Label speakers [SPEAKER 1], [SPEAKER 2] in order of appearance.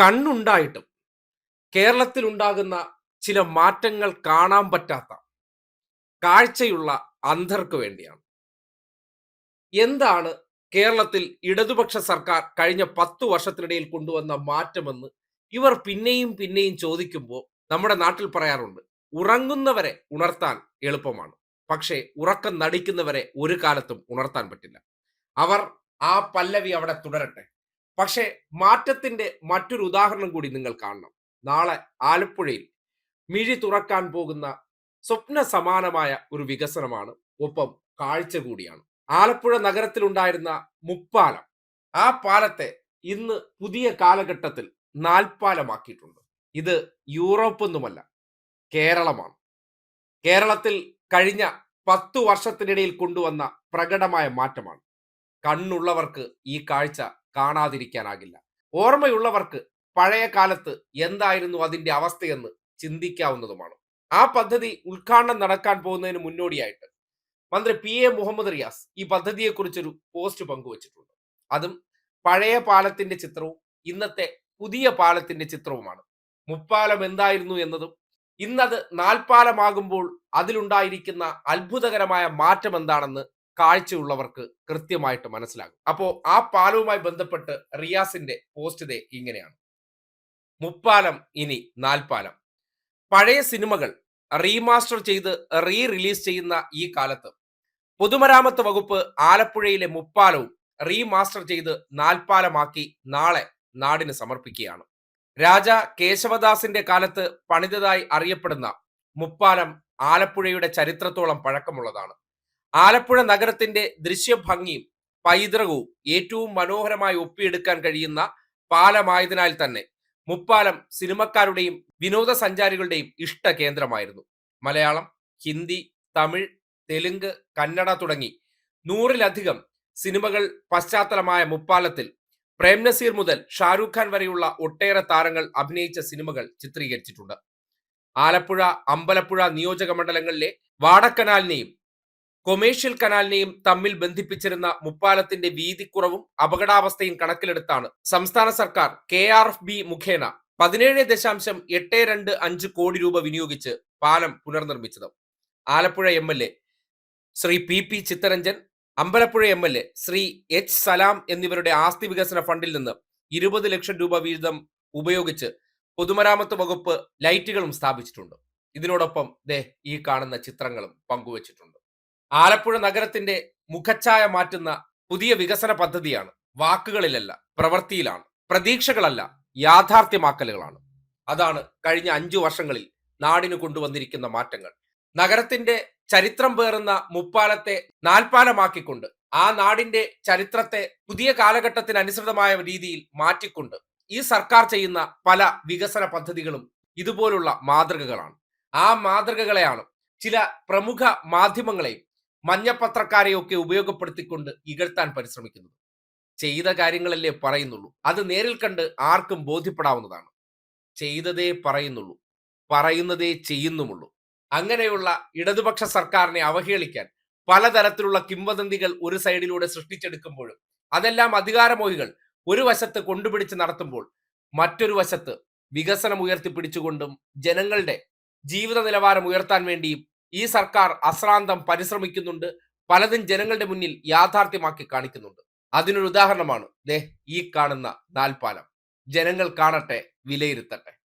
[SPEAKER 1] കണ്ണുണ്ടായിട്ടും കേരളത്തിൽ ഉണ്ടാകുന്ന ചില മാറ്റങ്ങൾ കാണാൻ പറ്റാത്ത കാഴ്ചയുള്ള അന്ധർക്ക് വേണ്ടിയാണ്. എന്താണ് കേരളത്തിൽ ഇടതുപക്ഷ സർക്കാർ കഴിഞ്ഞ പത്തു വർഷത്തിനിടയിൽ കൊണ്ടുവന്ന മാറ്റമെന്ന് ഇവർ പിന്നെയും പിന്നെയും ചോദിക്കുമ്പോൾ നമ്മുടെ നാട്ടിൽ പറയാറുണ്ട് ഉറങ്ങുന്നവരെ ഉണർത്താൻ എളുപ്പമാണ് പക്ഷേ ഉറക്കം നടിക്കുന്നവരെ ഒരു കാലത്തും ഉണർത്താൻ പറ്റില്ല. അവർ ആ പല്ലവി അവിടെ തുടരട്ടെ പക്ഷേ മാറ്റത്തിന്റെ മറ്റൊരു ഉദാഹരണം കൂടി നിങ്ങൾ കാണണം. നാളെ ആലപ്പുഴയിൽ മിഴി തുറക്കാൻ പോകുന്ന സ്വപ്ന സമാനമായ ഒരു വികസനമാണ്. ഒപ്പം കാഴ്ച കൂടിയാണ്. ആലപ്പുഴ നഗരത്തിലുണ്ടായിരുന്ന മുപ്പാലം ആ പാലത്തെ ഇന്ന് പുതിയ കാലഘട്ടത്തിൽ നാൽപ്പാലമാക്കിയിട്ടുണ്ട്. ഇത് യൂറോപ്പൊന്നുമല്ല കേരളമാണ്. കേരളത്തിൽ കഴിഞ്ഞ പത്തു വർഷത്തിനിടയിൽ കൊണ്ടുവന്ന പ്രകടമായ മാറ്റമാണ്. കണ്ണുള്ളവർക്ക് ഈ കാഴ്ച കാണാതിരിക്കാനാകില്ല. ഓർമ്മയുള്ളവർക്ക് പഴയ കാലത്ത് എന്തായിരുന്നു അതിന്റെ അവസ്ഥയെന്ന് ചിന്തിക്കാവുന്നതുമാണ്. ആ പദ്ധതി ഉദ്ഘാടനം നടക്കാൻ പോകുന്നതിന് മുന്നോടിയായിട്ട് മന്ത്രി പി എ മുഹമ്മദ് റിയാസ് ഈ പദ്ധതിയെക്കുറിച്ചൊരു പോസ്റ്റ് പങ്കുവച്ചിട്ടുണ്ട്. അതും പഴയ പാലത്തിന്റെ ചിത്രവും ഇന്നത്തെ പുതിയ പാലത്തിന്റെ ചിത്രവുമാണ്. മുപ്പാലം എന്തായിരുന്നു എന്നതും ഇന്നത് നാൽപ്പാലമാകുമ്പോൾ അതിലുണ്ടായിരിക്കുന്ന അത്ഭുതകരമായ മാറ്റം എന്താണെന്ന് കാഴ്ചയുള്ളവർക്ക് കൃത്യമായിട്ട് മനസ്സിലാകും. അപ്പോ ആ പാലവുമായി ബന്ധപ്പെട്ട് റിയാസിന്റെ പോസ്റ്റ് ഇങ്ങനെയാണ്. മുപ്പാലം ഇനി നാൽപ്പാലം. പഴയ സിനിമകൾ റീമാസ്റ്റർ ചെയ്ത് റീ റിലീസ് ചെയ്യുന്ന ഈ കാലത്ത് പൊതുമരാമത്ത് വകുപ്പ് ആലപ്പുഴയിലെ മുപ്പാലവും റീമാസ്റ്റർ ചെയ്ത് നാൽപ്പാലമാക്കി നാളെ നാടിന് സമർപ്പിക്കുകയാണ്. രാജ കേശവദാസിന്റെ കാലത്ത് പണിതതായി അറിയപ്പെടുന്ന മുപ്പാലം ആലപ്പുഴയുടെ ചരിത്രത്തോളം പഴക്കമുള്ളതാണ്. ആലപ്പുഴ നഗരത്തിന്റെ ദൃശ്യഭംഗിയും പൈതൃകവും ഏറ്റവും മനോഹരമായി ഒപ്പിയെടുക്കാൻ കഴിയുന്ന പാലമായതിനാൽ തന്നെ മുപ്പാലം സിനിമക്കാരുടെയും വിനോദസഞ്ചാരികളുടെയും ഇഷ്ട കേന്ദ്രമായിരുന്നു. മലയാളം ഹിന്ദി തമിഴ് തെലുങ്ക് കന്നഡ തുടങ്ങി നൂറിലധികം സിനിമകൾ പശ്ചാത്തലമായ മുപ്പാലത്തിൽ പ്രേം നസീർ മുതൽ ഷാരൂഖ് ഖാൻ വരെയുള്ള ഒട്ടേറെ താരങ്ങൾ അഭിനയിച്ച സിനിമകൾ ചിത്രീകരിച്ചിട്ടുണ്ട്. ആലപ്പുഴ അമ്പലപ്പുഴ നിയോജക മണ്ഡലങ്ങളിലെ വാടക്കനാലിനെയും കൊമേഴ്ഷ്യൽ കനാലിനെയും തമ്മിൽ ബന്ധിപ്പിച്ചിരുന്ന മുപ്പാലത്തിന്റെ വീതിക്കുറവും അപകടാവസ്ഥയും കണക്കിലെടുത്താണ്. സംസ്ഥാന സർക്കാർ കെ ആർ എഫ് ബി മുഖേന പതിനേഴ് ദശാംശം എട്ട് രണ്ട് അഞ്ച് കോടി രൂപ വിനിയോഗിച്ച് പാലം പുനർനിർമ്മിച്ചത്. Alappuzha M L A Shri P P Chitharanjan Ambalappuzha M L A Shri H Salam എന്നിവരുടെ ആസ്തി വികസന ഫണ്ടിൽ നിന്ന് ഇരുപത് ലക്ഷം രൂപ വീതം ഉപയോഗിച്ച് പൊതുമരാമത്ത് വകുപ്പ് ലൈറ്റുകളും സ്ഥാപിച്ചിട്ടുണ്ട്. ഇതിനോടൊപ്പം ദേ ഈ കാണുന്ന ചിത്രങ്ങളും പങ്കുവച്ചിട്ടുണ്ട്. ആലപ്പുഴ നഗരത്തിന്റെ മുഖച്ഛായ മാറ്റുന്ന പുതിയ വികസന പദ്ധതിയാണ്. വാക്കുകളിലല്ല പ്രവൃത്തിയിലാണ് പ്രതീക്ഷകളല്ല യാഥാർത്ഥ്യമാക്കലുകളാണ്. അതാണ് കഴിഞ്ഞ അഞ്ചു വർഷങ്ങളിൽ നാടിന് കൊണ്ടുവന്നിരിക്കുന്ന മാറ്റങ്ങൾ. നഗരത്തിന്റെ ചരിത്രം പേറുന്ന മുപ്പാലത്തെ നാൽപ്പാലമാക്കിക്കൊണ്ട് ആ നാടിന്റെ ചരിത്രത്തെ പുതിയ കാലഘട്ടത്തിന് അനുസൃതമായ രീതിയിൽ മാറ്റിക്കൊണ്ട് ഈ സർക്കാർ ചെയ്യുന്ന പല വികസന പദ്ധതികളും ഇതുപോലുള്ള മാതൃകകളാണ്. ആ മാതൃകകളെയാണ് ചില പ്രമുഖ മാധ്യമങ്ങളെയും മഞ്ഞപ്പത്രക്കാരെയൊക്കെ ഉപയോഗപ്പെടുത്തിക്കൊണ്ട് ഇകഴ്ത്താൻ പരിശ്രമിക്കുന്നത്. ചെയ്ത കാര്യങ്ങളല്ലേ പറയുന്നുള്ളൂ. അത് നേരിൽ കണ്ട് ആർക്കും ബോധ്യപ്പെടാവുന്നതാണ്. ചെയ്തതേ പറയുന്നുള്ളൂ. പറയുന്നതേ ചെയ്യുന്നുമുള്ളൂ. അങ്ങനെയുള്ള ഇടതുപക്ഷ സർക്കാരിനെ അവഹേളിക്കാൻ പലതരത്തിലുള്ള കിംവദന്തികൾ ഒരു സൈഡിലൂടെ സൃഷ്ടിച്ചെടുക്കുമ്പോഴും അതെല്ലാം അധികാരമോഹികൾ ഒരു വശത്ത് കൊണ്ടുപിടിച്ച് നടത്തുമ്പോൾ മറ്റൊരു വശത്ത് വികസനം ഉയർത്തിപ്പിടിച്ചുകൊണ്ടും ജനങ്ങളുടെ ജീവിത നിലവാരം ഉയർത്താൻ വേണ്ടിയും ഈ സർക്കാർ അശ്രാന്തം പരിശ്രമിക്കുന്നുണ്ട്. പലതും ജനങ്ങളുടെ മുന്നിൽ യാഥാർത്ഥ്യമാക്കി കാണിക്കുന്നുണ്ട്. അതിനൊരു ഉദാഹരണമാണ് ദേ ഈ കാണുന്ന നാൽപ്പാലം. ജനങ്ങൾ കാണട്ടെ വിലയിരുത്തട്ടെ.